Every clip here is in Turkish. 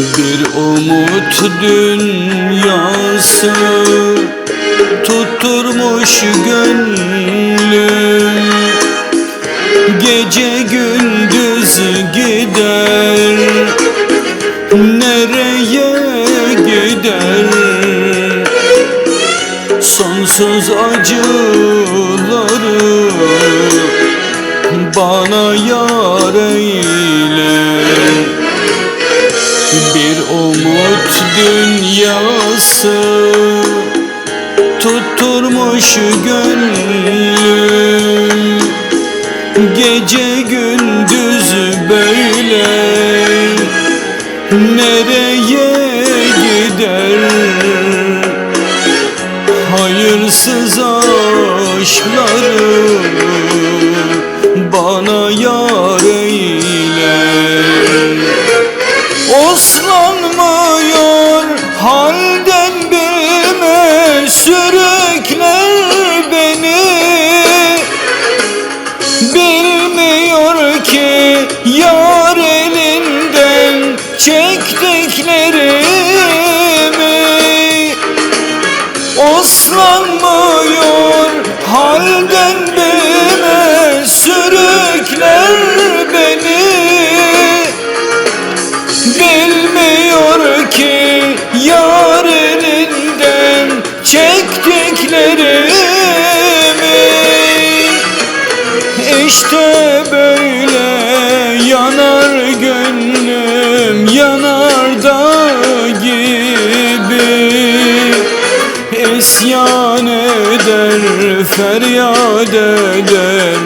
Bir umut dünyası tutturmuş gönlüm Gece gündüz gider Nereye gider? Sonsuz acıları Bana yar eyle Tutturmuş gönlüm Gece gündüz böyle. Nereye gider? Hayırsız aşkları Bana yar çektiklerimi Oslanmıyor halden beni Sürükler beni. Bilmiyor ki yar elinden çektiklerimi. İşte İsyan eder feryat eder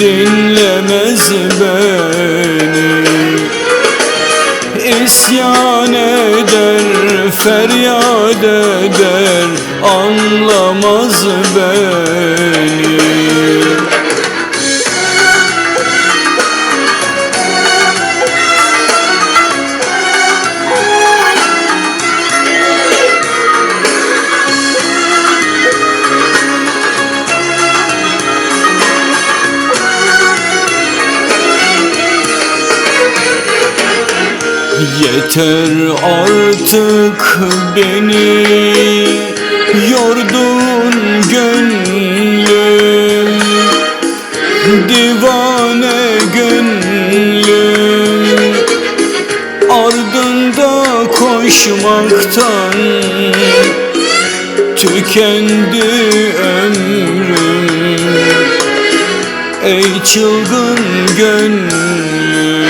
dinlemez beni İsyan eder, feryat eder, anlamaz beni. Yeter artık beni yordun gönlüm. Divane gönlüm. Ardında koşmaktan Tükendi ömrüm. Ey çılgın gönlüm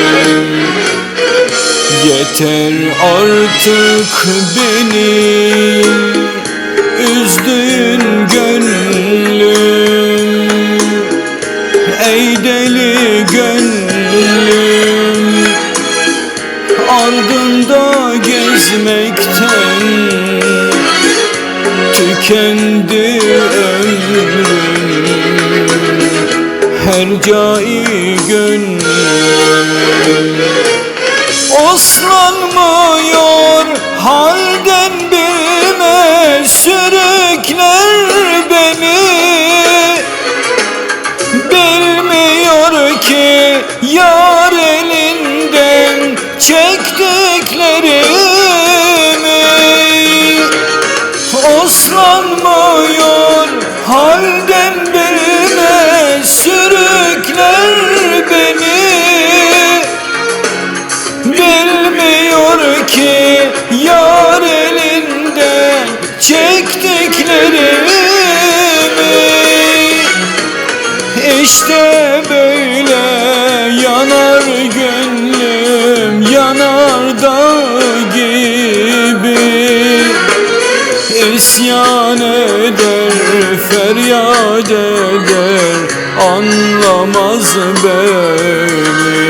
Yeter artık beni. Üzdün gönlüm. Ey deli gönlüm. Ardında gezmekten tükendi ömrüm. Her cai gönlüm Oslanmıyor halden bilme sürükler beni. Bilmiyor ki yar elinden çektiklerimi. Oslanmıyor halden bilme sürükler beni İsyan eder feryat eder anlamaz beni